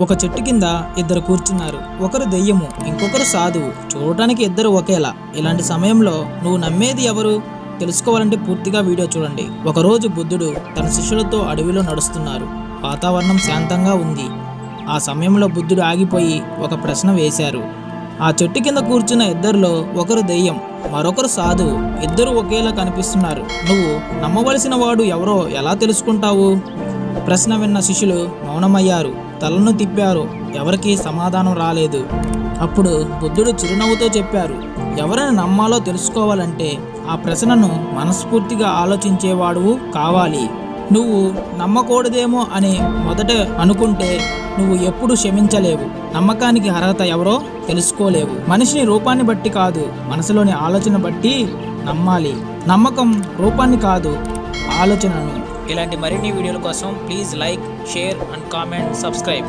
ఒక చెట్టు కింద ఇద్దరు కూర్చున్నారు. ఒకరు దెయ్యము ఇంకొకరు సాధువు. చూడటానికి ఇద్దరు ఒకేలా. ఇలాంటి సమయంలో నువ్వు నమ్మేది ఎవరు? తెలుసుకోవాలంటే పూర్తిగా వీడియో చూడండి. ఒకరోజు బుద్ధుడు తన శిష్యులతో అడవిలో నడుస్తున్నారు. వాతావరణం శాంతంగా ఉంది. ఆ సమయంలో బుద్ధుడు ఆగిపోయి ఒక ప్రశ్న వేశారు. ఆ చెట్టు కింద కూర్చున్న ఇద్దరిలో ఒకరు దెయ్యం మరొకరు సాధువు. ఇద్దరు ఒకేలా కనిపిస్తున్నారు. నువ్వు నమ్మవలసిన వాడు ఎవరో ఎలా తెలుసుకుంటావు? ప్రశ్న విన్న శిష్యులు మౌనమయ్యారు. తలను తిప్పారు. ఎవరికీ సమాధానం రాలేదు. అప్పుడు బుద్ధుడు చిరునవ్వుతో చెప్పారు. ఎవరిని నమ్మాలో తెలుసుకోవాలంటే ఆ ప్రశ్నను మనస్ఫూర్తిగా ఆలోచించేవాడువు కావాలి. నువ్వు నమ్మకూడదేమో అని మొదట అనుకుంటే నువ్వు ఎప్పుడు క్షమించలేవు. నమ్మకానికి అర్హత ఎవరో తెలుసుకోలేవు. మనిషిని రూపాన్ని బట్టి కాదు మనసులోని ఆలోచన బట్టి నమ్మాలి. నమ్మకం రూపాన్ని కాదు ఆలోచనను. ఇలాంటి మరిన్ని వీడియోల కోసం please like share and comment subscribe.